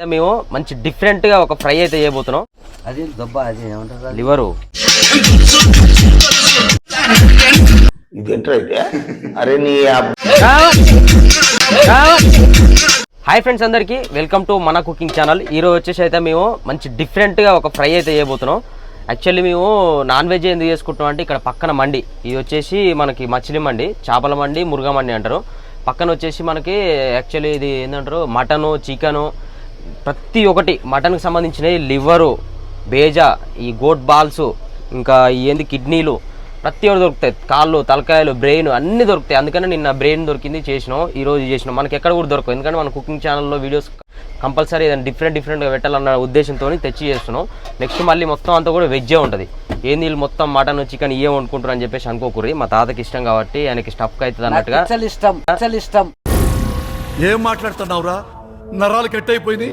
మేము మంచి డిఫరెంట్గా ఒక ఫ్రై అయితే చేయబోతున్నాం. అది దొబ్బ అది ఏమంటారు? లివరు. అరే నీ హాయ్ ఫ్రెండ్స్ అందరికీ వెల్కమ్ టు మన కుకింగ్ ఛానల్ ఈ రోజు వచ్చేసి అయితే మేము మంచి డిఫరెంట్గా ఒక ఫ్రై అయితే చేయబోతున్నాం. యాక్చువల్లీ మేము నాన్ వెజ్ ఎందుకు చేసుకుంటున్నాం అంటే ఇక్కడ పక్కన మండి. ఇది వచ్చేసి మనకి మచిలీ మండి చేపల మండి మురుగా మండి అంటారు. పక్కన వచ్చేసి మనకి యాక్చువల్లీ ఇది ఏంటంటారు మటను చికెను ప్రతి ఒక్కటి మటన్కి సంబంధించినవి లివరు బేజా ఈ గోట్ బాల్స్ ఇంకా ఈ ఏంది కిడ్నీలు ప్రతి ఒక్కటి దొరుకుతాయి. కాళ్ళు తలకాయలు బ్రెయిన్ అన్ని దొరుకుతాయి. అందుకని నిన్న బ్రెయిన్ దొరికింది చేసినాం ఈ రోజు చేసినాం. మనకి ఎక్కడ కూడా దొరకవు. ఎందుకంటే మన కుకింగ్ ఛానల్లో వీడియోస్ కంపల్సరీ ఏదైనా డిఫరెంట్ డిఫరెంట్గా పెట్టాలన్న ఉద్దేశంతో తెచ్చి చేస్తున్నాం. నెక్స్ట్ మళ్ళీ మొత్తం అంతా కూడా వెజ్జే ఉంటుంది. ఏంది వీళ్ళు మొత్తం మటన్ చికెన్ ఇవే వండుకుంటారు అని చెప్పేసి అనుకోకూరి మా తాతకి ఇష్టం కాబట్టి ఆయనకి స్టఫ్ అవుతుంది అన్నట్టుగా. ఇష్టం. ఏం మాట్లాడుతున్నావురా? నరాలు కట్ అయిపోయింది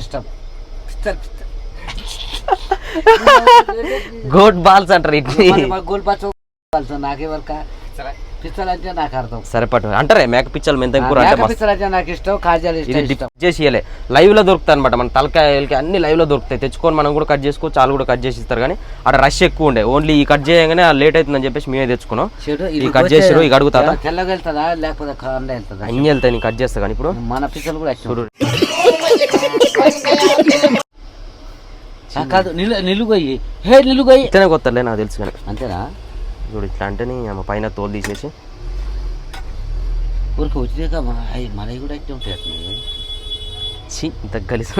ఇష్టం. గోట్ బాల్స్ అంటారు ఇట్ని. గోల్ పచ్చ నాకెవరిక పిచ్చలు అంటే నాకు అర్థం. సరిపట్టు అంటారే మేక పిచ్చలు మెంతం కూర అంటే పిచ్చలు అంటే నాకు ఇష్టం కాజాలు ఇష్టం చేసి ఇవ్వలే లైవ్లో దొరుకుతాయి అనమాట మన తలకాయలకి అన్ని లైవ్లో దొరుకుతాయి. తెచ్చుకొని మనం కూడా కట్ చేసుకోవచ్చు వాళ్ళు కూడా కట్ చేసి ఇస్తారు కానీ అక్కడ రష్ ఎక్కువ ఉండే. ఓన్లీ ఈ కట్ చేయగానే లేట్ అవుతుందని చెప్పేసి మేమే తెచ్చుకున్నాం. ఈ కట్ చేసిరు ఇక అడుగుతా తెల్లగా వెళ్తుందా? లేకపోతే అన్ని వెళ్తాయి నేను కట్ చేస్తా. కానీ ఇప్పుడు మన పిచ్చలు కూడా చూడు. కాదు నిలు నిలుగొయ్యి హే నిలుగొయ్యి ఇతనే కొత్తలే నాకు తెలుసు కానీ. అంతేనా? చూడు ఇట్లా అంటే ఆమె పైన తోలు తీసేసి. ఊరికి వచ్చినాక మనవి కూడా ఇట్టే ఉంటాయి అట్నే. ఛీ ఇంత కలిసి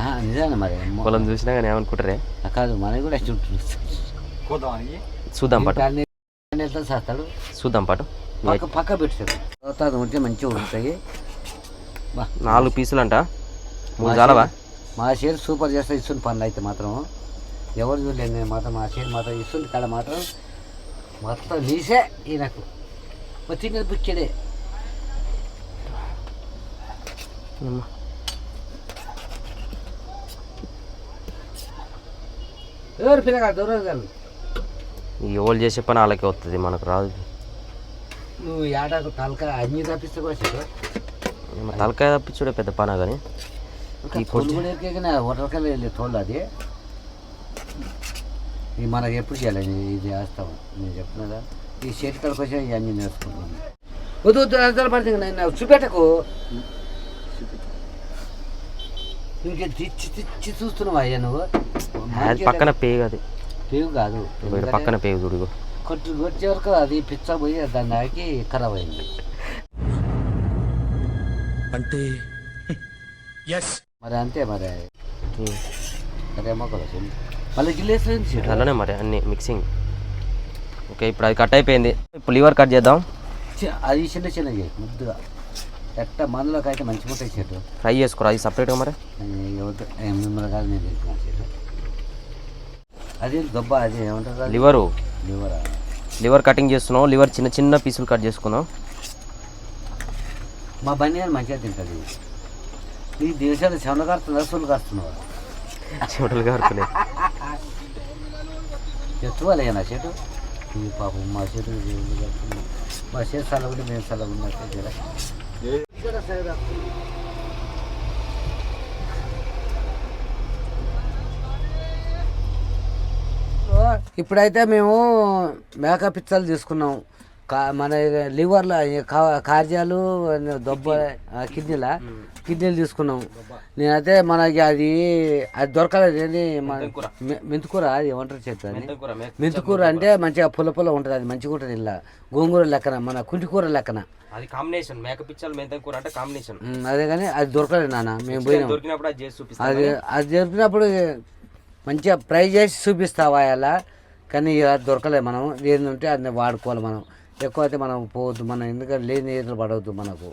ఆ, నిజానే మరి. పొలం చూసినా కానీ ఏమనుకుంటారే? కాదు మనవి కూడా ఇట్టే ఉంటుంది. చూద్దాం పాటు. చేస్తాడు? చూద్దాం పాటు. పక్క పక్క పెట్టాడు తర్వాత ఉంటే మంచిగా బా. నాలుగు పీసులు అంట మూడు చాలవా? మా షేర్ సూపర్ చేస్తే ఇస్తుంది పనులు అయితే మాత్రం. ఎవరు చూడలేదు నేను మాత్రం మా షేర్ మాత్రం ఇస్తుంది కాడ మాత్రం. మొత్తం నీసే ఈయనకు. తిన్నది పుచ్చడే ఎవరు పిల్లగా దూరం ఈ ఓళ్ళు చేసే పని వాళ్ళకి వస్తుంది మనకు రాదు నువ్వు ఏడాకు తలక అన్ని తప్పిస్తే తలకాయ తప్పించుడే పెద్ద పనా కానీ? ఈ తోలు కూడా వెళ్ళే తోలు అది. ఇది మనకి ఎప్పుడు చేయాలి ఇది వేస్తాం నేను చెప్తున్నా ఈ చేతి కడకు వచ్చి ఇవన్నీ నేర్చుకుంటున్నాను వద్దు వద్దు అర్థాలు పడుతుంది నేను చూపెట్టకు. ఇంకే తెచ్చి తెచ్చి చూస్తున్నావు అయ్యా నువ్వు? అది పక్కన పేగు అది. పేగు కాదు. పక్కన పేగు చూడు. కొట్టి కొట్టే వరకు అది పిచ్చ పోయి దాన్ని నాకి ఖరాబ్ అయింది. అంటే మరి అంతే మరి. సరే మొక్కలు మళ్ళీ అలానే మరి అన్ని మిక్సింగ్. ఓకే ఇప్పుడు అది కట్ అయిపోయింది. ఇప్పుడు లివర్ కట్ చేద్దాం. అది చిన్న చిన్న ముద్దుగా. ఎట్ట మనలోకి అయితే మంచిగా ఉంటాయి చెట్టు ఫ్రై చేసుకోరా అది సపరేట్గా మరి? మిమ్మల్ని కాదు నేను చెట్టు అది దొబ్బ అది ఏమంటారు? లివరు. లివరా? లివర్ కటింగ్ చేస్తున్నాం లివర్ చిన్న చిన్న పీసులు కట్ చేసుకుందాం మా బనియాన్ మంచిగా తింటుంది ఈ దేశాలు చెమట కారుతుందా సొల్లు కారుతున్నావా? చెమటలు కారుతున్నాయి. నా చెట్టు. ఈ పాపం మా చెట్టు దేవుళ్ళు. మా చెట్టు చల్లగుండి మేము చల్లగున్నా ఇప్పుడైతే మేము మేక పిచ్చలు తీసుకున్నాం. కా మన లివర్లో కార్యాలు దొబ్బ కిడ్నీల. కిడ్నీలు తీసుకున్నాం నేనైతే మనకి అది అది దొరకలేదు ఏంది మె- మెంతికూర అది ఏమంటారు అని మెంతికూర అంటే మంచిగా పుల్ల పుల్ల ఉంటుంది అది మంచిగా ఉంటుంది ఇలా. గోంగూర లెక్కన మన కుంటికూర లెక్కన. అది కాంబినేషన్ మేక పిచ్చలు మెంతం కూర అంటే కాంబినేషన్ అదే కానీ అది దొరకలేదు నాన్న మేము పోయినాం. దొరికినప్పుడు అది చేసి చూపిస్తాం అది అది దొరికినప్పుడు మంచిగా ఫ్రై చేసి చూపిస్తావా అలా కానీ అది దొరకలేదు మనం. ఏంటంటే అది వాడుకోవాలి మనం. ఎక్కువ అయితే మనం పోవద్దు మనం ఎందుకంటే లేని ఏదో పడవద్దు మనకు.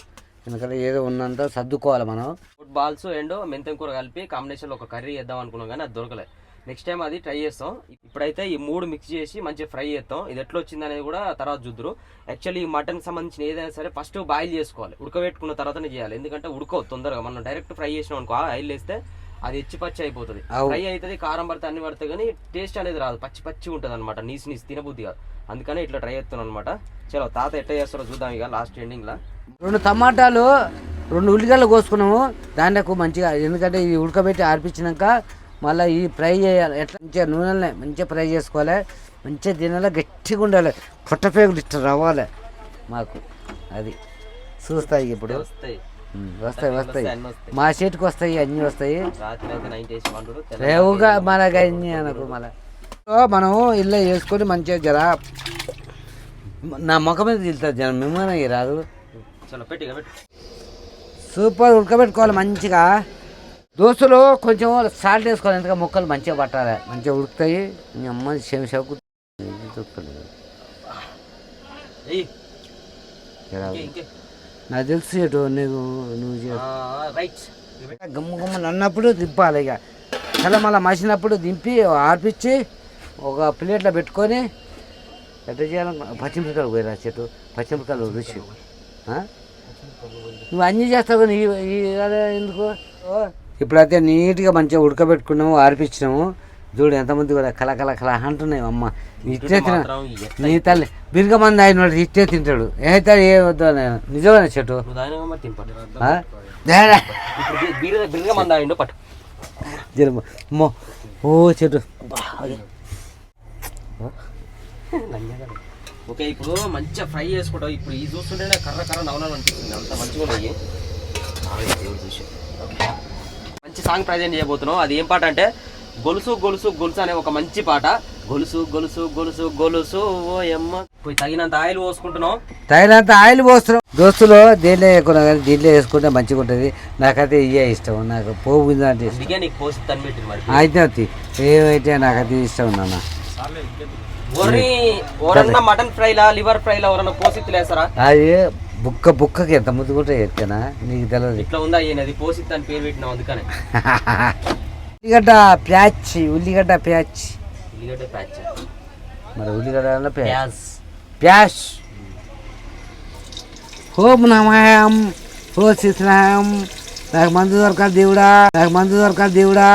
ఎందుకంటే ఏదో ఉన్నంత సర్దుకోవాలి మనం. ఫుడ్ బాల్స్ అండ్ మెంతం కూర కలిపి కాంబినేషన్ ఒక కర్రీ చేద్దాం అనుకున్నాం కానీ అది దొరకలేదు నెక్స్ట్ టైం అది ట్రై చేస్తాం. ఇప్పుడైతే ఈ మూడు మిక్స్ చేసి మంచిగా ఫ్రై చేస్తాం. ఇది ఎట్లా వచ్చింది అనేది కూడా తర్వాత చూద్దరు. యాక్చువల్లీ ఈ మటన్ సంబంధించిన ఏదైనా సరే ఫస్ట్ బాయిల్ చేసుకోవాలి. ఉడకబెట్టుకున్న తర్వాతనే చేయాలి. ఎందుకంటే ఉడకవు తొందరగా. మనం డైరెక్ట్ ఫ్రై చేసినాం అనుకో ఆయిల్ వేస్తే అది ఎచ్చి పచ్చి అయిపోతుంది. ఫ్రై అవుతుంది కారం పడితే అన్ని పడతాయి కానీ టేస్ట్ అనేది రాదు. పచ్చి పచ్చి ఉంటుంది అనమాట నీసు నీసు తినబుద్ధి కాదు. అందుకనే ఇట్లా ట్రై చేస్తున్నాను అనమాట చలో తాత ఎట్లా చేస్తారో చూద్దాం ఇక లాస్ట్ ఎండింగ్ లా రెండు టమాటాలు రెండు ఉల్లిగడ్డలు కోసుకున్నాము. దాంట్లో మంచిగా ఎందుకంటే ఇది ఉడకబెట్టి ఆర్పించినాక మళ్ళీ ఈ ఫ్రై చేయాలి. ఎట్లా? మంచిగా నూనెలనే మంచిగా ఫ్రై చేసుకోవాలి. మంచిగా తినాలి గట్టిగా ఉండాలి. పొట్టపేగులు ఇట్లా రావాలి మాకు. అది. చూస్తాయి ఇప్పుడు. వస్తాయి వస్తాయి వస్తాయి. మా చేతికి వస్తాయి అన్నీ వస్తాయి. రేవుగా మనకు అన్నీ అనకు మళ్ళీ. మనం ఇల్లు వేసుకొని మంచిగా జర నా ముఖం మీద తిల్తుంది జనం మిమ్మల్ని రాదు. సూపర్ ఉడకబెట్టుకోవాలి మంచిగా. దోస్తులు కొంచెం సాల్ట్ వేసుకోవాలి ఎందుకంటే ముక్కలు మంచిగా పట్టాలి. మంచిగా ఉడుకుతాయి. అమ్మ ఇంకే, ఇంకే. నాకు తెలుసు ఎటు నీకు నువ్వు గమ్ము గమ్మున అన్నప్పుడు దింపాలి ఇక. చాలా మళ్ళీ మసినప్పుడు దింపి ఆర్పించి ఒక ప్లేట్లో పెట్టుకొని ఎట్లా చేయాలి? పచ్చిమిరకాయలు పోయిరా చెట్టు. పచ్చిమిరకాయలు రుచి? నువ్వు అన్నీ చేస్తావు అదే ఎందుకు? ఇప్పుడైతే నీట్గా మంచిగా ఉడకబెట్టుకున్నాము ఆర్పించినాము చూడు ఎంతమంది కూడా కల కల కల అంటున్నాయి అమ్మ. ఇట్టే తిన నీ తల్లి బిరుగ మంది ఆయన వాడు ఇట్టే తింటాడు. ఏమైతే ఏ వద్దు. నిజమైన చెట్టు. మో ఓ చెట్టు. ఓకే ఇప్పుడు మంచిగా ఫ్రై చేసుకుంటావు. ఇప్పుడు ఈ చూస్తుంటేనే కర్ర కర్ర నవనాలు అనిపిస్తుంది. అంత మంచిగా ఉన్నాయి. మంచి సాంగ్ ప్రజెంట్ చేయబోతున్నావు. అది ఏం పాట అంటే గొలుసు గొలుసు గొలుసు అనే ఒక మంచి పాట. గొలుసు గొలుసు గొలుసు గొలుసు ఓ యమ్మ. పోయి తగినంత ఆయిల్ పోసుకుంటున్నావు. తగినంత ఆయిల్ పోస్తున్నాం దోస్తులు దీంట్లో వేసుకున్నా కానీ దీంట్లో వేసుకుంటే మంచిగా ఉంటుంది. నాకైతే ఇవే ఇష్టం. నాకు పోగు అంటే ఇష్టం. అందుకే నీకు పోసి తని పెట్టింది మరి. అయితే. ఏమైతే నాకైతే ఇష్టం నాన్న. ఒర్రి ఎవరన్నా మటన్ ఫ్రైలా లివర్ ఫ్రైలా ఎవరన్నా పోసి తినేస్తారా అది బుక్క బుక్కకి ఎంత ముద్దుకుంటే ఎత్తేనా? నీకు తెలియదు ఇట్లా ఉందా ఈయనది? పోసి తన పేరు పెట్టినావు అందుకనే. ఉల్లిగడ్డ ప్యాచ్ ఉల్లిగడ్డ ప్యాచ్. ఉల్లిగడ్డ ప్యాచ్. మరి ఉల్లిగడ్డ ప్యాజ్ ప్యాష్ ఓం నమాయం ఓ శిశనాయం నాకు మందు దొరకాలి దేవుడా. నాకు మందు దొరకాలి దేవుడా.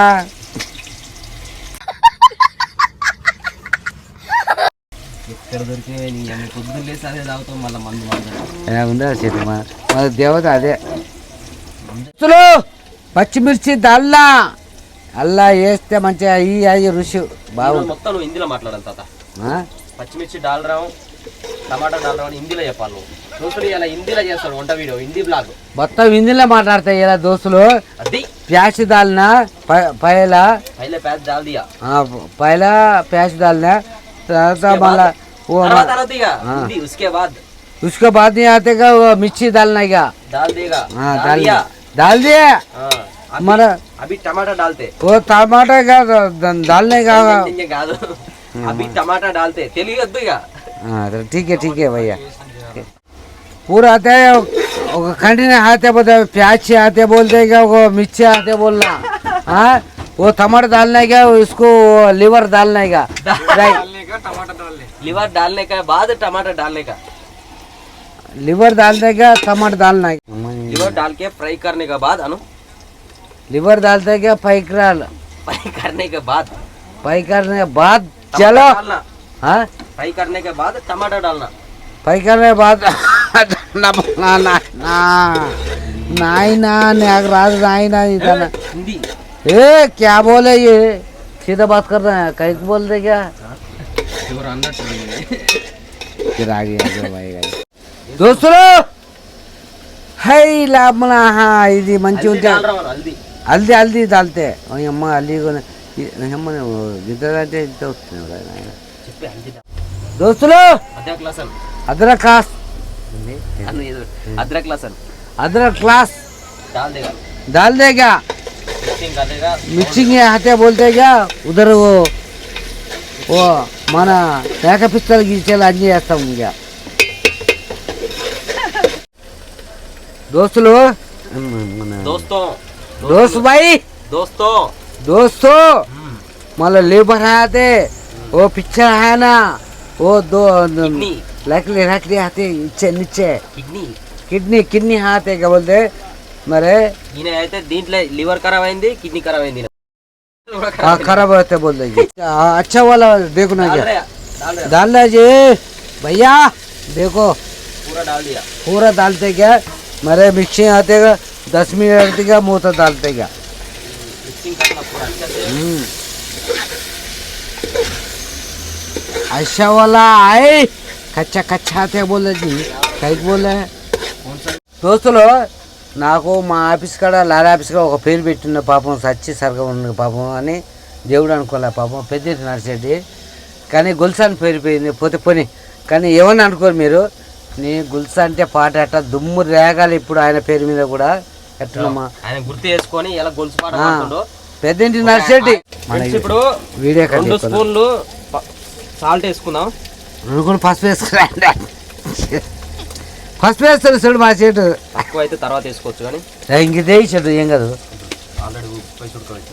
ఎక్కడ దొరికే నీ అమ్మ పొద్దున్న లేసి అదే తాగుతాం మళ్ళీ మందు మందు ఎలా ఉందా చెట్టు మా మన దేవత అదే. పచ్చిమిర్చి దల్లా అల్లా వేస్తే మంచిగా ఈ అయ్యి రుచి ఈరోజు బాగుంది మొత్తం నువ్వు హిందీలో మాట్లాడాలి తాత ఆ? పచ్చిమిర్చి డాలరావు టమాటా డాలరావు అని హిందీలో చెప్పాలి నువ్వు దోస్తులు ఇలా హిందీలో చేస్తాడు వంట వీడియో హిందీ బ్లాగ్ మొత్తం హిందీలో మాట్లాడతాయి ఇలా దోస్తులు అది ప్యాచ్ దాల్నా పైల పైలే ప్యాచ్ డాల్ దియా పైల ప్యాచ్ దాల్నా తర్వాత మళ్ళా वो తర్వాత తర్వాత ఇక హిందీ ఉస్కే బాద్ उसके बाद नहीं आते का वो मिर्ची डालना का डाल देगा हाँ डाल डाल दिया डाल दिए हाँ, अभी- हमारा अभी टमाटर डालते। वो टमाटर का तो डालने का अभी हाँ। टमाटर डालते। तेलिए हाँ तो ठीक है ठीक है भैया। पूरा आता है खंडी ने आते बोलते प्याज से आते बोलते क्या वो मिर्ची आते बोलना। हाँ? वो टमाटर डालने का इसको लीवर डालने का। लीवर डालने का बाद टमाटर डालने का। लीवर डालने का टमाटर डालना है लीवर डाल के फ्राई करने का बाद अनु। लिवर डालते क्या पैकराल फ्राई करने के बाद फ्राई करने के बाद टमाटर चलो डालना हाँ फ्राई करने के बाद टमाटर डालना फ्राई करने के बाद ना ना ना ना नाई ना नाग राज नाई ना इधर ना हिंदी ए क्या बोले ये सीधा बात कर रहे हैं कहीं बोल रहे क्या ఎవరు అన్నట్టు फिर आगे आगे भाई దోస్తులు హై లాభమనా ఇది మంచి ఉంటే హల్దీ హల్దీ హల్దీ దాల్తే అమ్మ హల్దీ కొని- ఈ- అమ్మ ఇద్దరు అంటే ఇంత వస్తుంది కదా నాయన. చెప్పి హల్దీ దోస్తులు అద్రక్ లసన్ అదరక్ క్లాస్ అను ఏదో అద్రక్ లసన్ अदरक क्लास डाल देगा डाल देगा मिक्सिंग कर देगा मिक्सिंग के हाथे बोलते क्या उधर वो वो మన మేక పిస్తలు గీచేలా అన్నీ చేస్తాం ఇంకా దోస్తులు మన दोस्तों दोस्त भाई दोस्तों दोस्तों मतलब लेबर आते वो पिक्चर है ना वो दो किडनी लकड़ी लकड़ी आते नीचे नीचे కిడ్నీ किडनी किडनी आते क्या बोलते मरे ఈయన అయితే దీంట్లో లివర్ ఖరాబ్ అయింది కిడ్నీ ఖరాబ్ అయింది हाँ खराब होते बोल देंगे हाँ, अच्छा वाला देखो ना डाल क्या रहे डाल रहे डाल रहे जी भैया देखो पूरा डाल दिया पूरा डालते क्या मरे मिक्सिंग आते का दस मिनट लगती का मुँह तो डालते का మిక్సింగ్ करना पूरा अच्छे से हम्म। ऐसा वाला आए कच्चा कच्चा आते बोले जी कहीं बोले దోస్తులు నాకు మా ఆఫీస్ కాడ లారీ ఆఫీస్ కాడ ఒక పేరు పెట్టిన పాపం సచ్చి సరగా ఉన్న పాపం అని దేవుడు అనుకోలే పాపం పెద్ద నడిచేది కానీ గుల్స అని పేరు పోయింది పోతే పోని కానీ ఏమని అనుకోరు మీరు నీ గుల్స అంటే పాట అట్ట దుమ్ము రేగాలి ఇప్పుడు ఆయన పేరు మీద కూడా ఎట్లమ్మా ఆయన గుర్తు చేసుకొని ఇలా గొలుసు పాట ఆ, పాడుతుండో. పెద్దింటి నడిచేటి ఫ్రెండ్స్ ఇప్పుడు వీడియో రెండు స్పూన్లు సాల్ట్ వేసుకుందాం. నువ్వు కూడా పసుపు వేసుకురా పసుపు వేస్తాడు చూడు మా చెట్టు ఎక్కువ అయితే తర్వాత వేసుకోవచ్చు కానీ. ఇంక తెచ్చాడు ఏం కాదు. ఆల్రెడీ ఉప్పు చుడుకోవచ్చు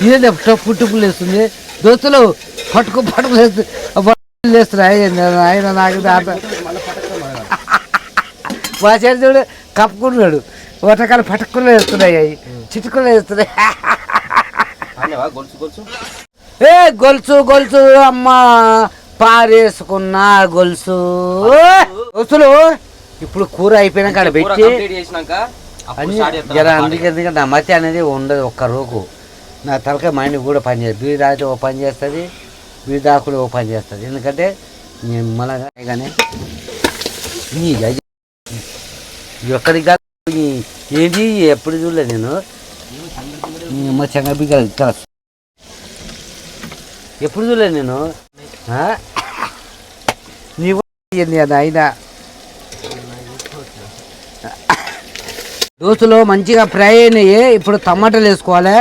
ఇదేంటి టప్పు టుప్పులు వేస్తుంది దోస్తులు పట్టుకు పట్టుకు వేస్తుంది వేస్తున్నాయి ఆయన నాకు మా చేతి చూడు కప్పుకున్నాడు. ఒకటకాలు పట్టుకుని వేస్తున్నాయి అవి. చిట్టుకుని వేస్తున్నాయి. ఏ గొలుసు గొలుసు అమ్మ పారేసుకున్నా గొలుసు. దోస్తులు ఇప్పుడు కూర అయిపోయినాక కూర పెట్టి జర అందుకే ఎందుకంటే నా మతి అనేది ఉండదు ఒక్క రోజు నా తలకాయ మైండ్ కూడా పని చేస్తుంది బీడి తాగితే ఓ పని చేస్తుంది. బీడి పని చేస్తుంది. ఎందుకంటే నేను నీ ఎక్కడికి ఏంటి ఎప్పుడు చూడలేదు నేను. నీ అమ్మ ఎప్పుడు చూడలేదు నేను? నీవు ఆయన ఏంది అది అయినా మంచిగా ఫ్రై అయినాయి ఇప్పుడు టమాటాలు వేసుకోవాలి.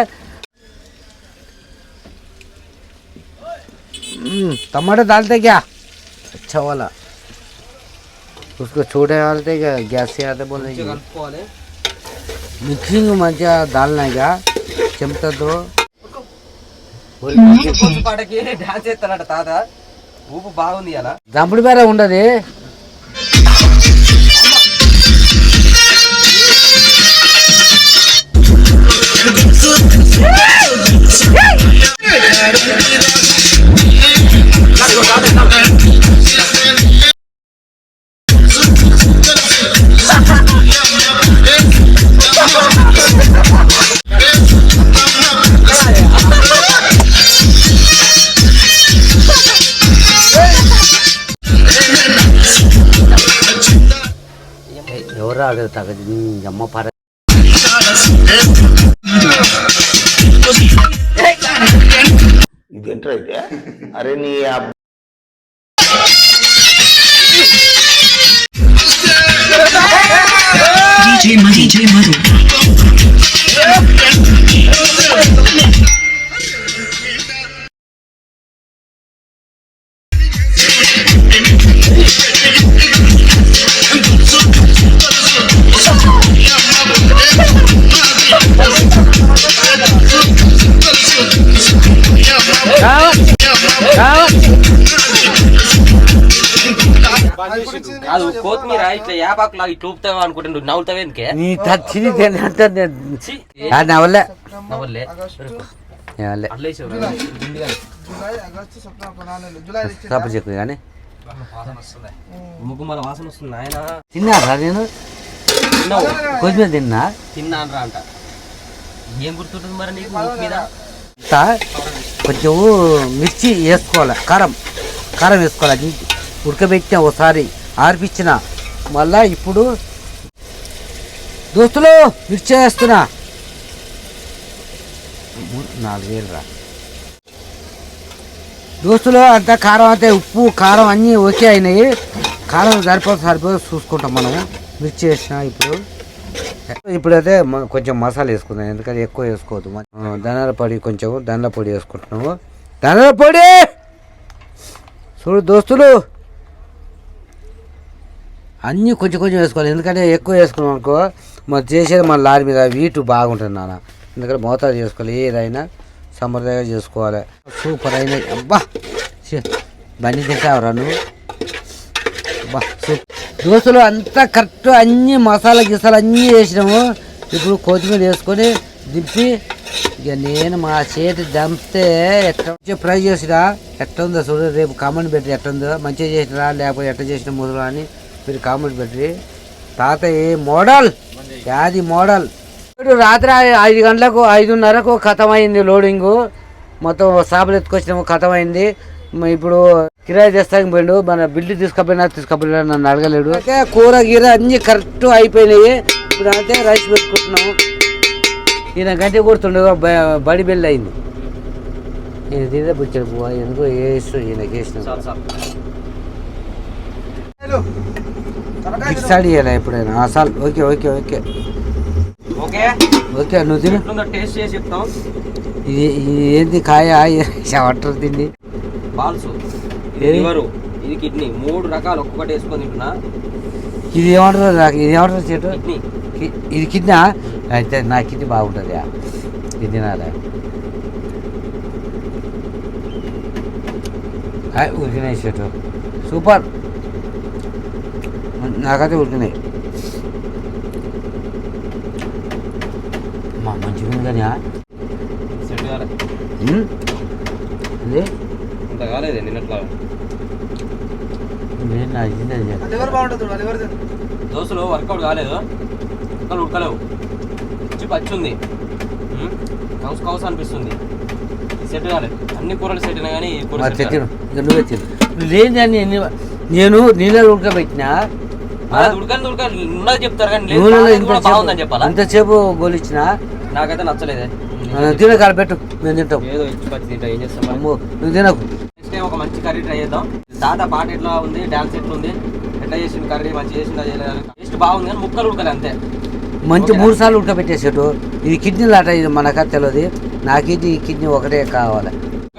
टमाटर डालते क्या अच्छा वाला उसको छोटे डालते क्या गैस से आते बोले మంచిగా కలుపుకోవాలి मिक्सिंग మంచిగా डालना क्या చెమటతో గొలుసు పాటకి డాన్స్ చేస్తానట తాత ఊపు బాగుంది అలా దంపుడు బేర ఉండదు ఎవరు ఆగదు తగ్గదు నీ అమ్మ పర ఇదేంట్రా అయితే అరే నీ DJ Madhu. DJ Madhu. కాదు కొత్తిమీర ఇట్లా యాపాకులా ఇట్లా ఊపుతావా అనుకుంటే నువ్వు నవ్వుతావే ఎందుకే నీ నవ్వలే. తప్పు చెప్పు కానీ వాసన వస్తుంది. ముగ్గు మళ్ళీ వాసన వస్తుంది ఆయన తిన్నారా నేను? తిన్నావు. కొద్దిగా తిన్నా? తిన్నాను రా అంట. ఏం గుర్తుంటుంది మరి నీకు మీద? కొంచెం మిర్చి వేసుకోవాలి కారం. కారం వేసుకోవాలి ఉడకబెట్టిన ఒకసారి ఆర్పించిన. మళ్ళా ఇప్పుడు దోస్తులు మిర్చి వేస్తున్నా నాలుగు వేలు రా దోస్తులు అంతా కారం అంతే ఉప్పు కారం అన్నీ ఓకే అయినాయి. కారం సరిపోతే సరిపోతే చూసుకుంటాం మనం మిర్చి వేసిన ఇప్పుడు. ఇప్పుడైతే కొంచెం మసాలా వేసుకుందాం. ఎందుకంటే ఎక్కువ వేసుకోవద్దు. మ- పొడి కొంచెం ధనియాల పొడి వేసుకుంటున్నాము. ధనియాల పొడి! చూడు దోస్తులు! అన్నీ కొంచెం కొంచెం వేసుకోవాలి. ఎందుకంటే ఎక్కువ వేసుకున్నాం అనుకో మరి చేసేది మన లారీ మీద వీటు బాగుంటుంది నాన్న. ఎందుకంటే మోతాదు చేసుకోవాలి. ఏదైనా సంప్రదాయంగా చేసుకోవాలి. సూపర్ అయిన అబ్బా! బండి తింటావురా నువ్వు. అబ్బా! సూపర్ దోశలు అంతా కరెక్ట్ అన్ని మసాలా గిసాలు అన్నీ వేసినాము. ఇప్పుడు కొత్తిమీర వేసుకొని దింపి ఇక నేను మా చేతి దంపితే ఎట్లా ఫ్రై చేసిరా ఎట్లా ఉందో చూడు రేపు కామెంట్ పెట్టి ఎట్లా ఉందో మంచిగా చేసిరా లేకపోతే ఎట్లా చేసిన ముదురు అని మీరు కామెంట్ పెట్టి తాత ఏ మోడల్? యాది మోడల్? ఇప్పుడు రాత్రి ఐదు గంటలకు ఐదున్నరకు కథమైంది లోడింగు. లోడింగ్ మొత్తం సాపులు ఎత్తుకొచ్చినాము కథమైంది. అయింది ఇప్పుడు కిరాయి తెస్తాకి పోయిండు. మన బిల్లు తీసుకపోయినా తీసుకపోయినా నన్ను అడగలేడు. అయితే కూర గీర అన్ని కరెక్ట్ అయిపోయినాయి. ఇప్పుడు అయితే రైస్ పెట్టుకుంటున్నాము. ఈయన గంట కొడుతుండే బడి బిల్లు అయింది. ఈయన తీరే బుచ్చాడు పువ్వు ఎందుకో ఇష్టం ఈయనకి వేసిన ఫిక్స్ అడిగాలి ఎప్పుడైనా? అసలు okay okay okay. Okay. Okay నువ్వు తిను. ఎట్లుందో టేస్ట్ చేసి చెప్తాం ఇది ఇది ఏంది కాయ? తిండి. బాల్స్ ఏది? లివరు. ఇది కిడ్నీ. మూడు రకాలు ఒక్కొక్కటి వేసుకొని తింటున్నా. ఇది ఏమంటారు? నాకు ఇది ఏమంటారు చెట్టు ఇది కిడ్నా? అయితే నా కిడ్నీ బాగుంటుంది ఇది తినాలి? చెట్టు సూపర్. నాకైతే ఉడికినాయి మా మంచిగా ఉంది కానీ ఇంత కాలేదే నిన్నట్లా. నేను. దోశలు వర్కౌట్ కాలేదు. అసలు ఉడకలేవు. పిచ్చి పచ్చి ఉంది కౌస్ కౌస్ అనిపిస్తుంది. సెట్ కాలేదు అన్ని కూరలు సెట్ అయినా కానీ నువ్వే తిను నేను నీళ్ళలో ఉడకబెట్టినా అది ఉడకని ఉడకని ఉన్నది చెప్తారు కానీ బాగుందని చెప్పాలా? ఇంతసేపు గోలిచ్చిన? నాకైతే నచ్చలేదే. తిన కాడ పెట్టు. మేము తింటాం. ఏదో ఇచ్చి పచ్చి తింటా. ఏం చేస్తాం నువ్వు తినకు. నెక్స్ట్ టైం ఒక మంచి కర్రీ ట్రై చేద్దాం. తాత పాట ఎట్లా ఉంది? డాన్స్ ఎట్లా ఉంది ఎట్లా చేసింది కర్రీ? మంచి చేసిందా చేయలేదా? టేస్ట్ బాగుంది కానీ ముక్కలు ఉడకలే అంతే. మంచి? మూడు సార్లు ఉడకబెట్టేసేటు. ఇది కిడ్నీలు అట ఇది మనక తెలియదు నాకు ఇది ఈ కిడ్నీ ఒకటే కావాలి.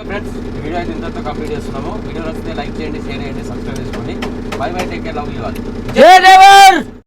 ఫ్రెండ్స్ వీడియో అయితే ఇంతతో కంప్లీట్ చేస్తున్నాము. వీడియో నచ్చితే లైక్ చేయండి షేర్ చేయండి సబ్స్క్రైబ్ చేసుకోండి. Bye bye take care love you all Jai driver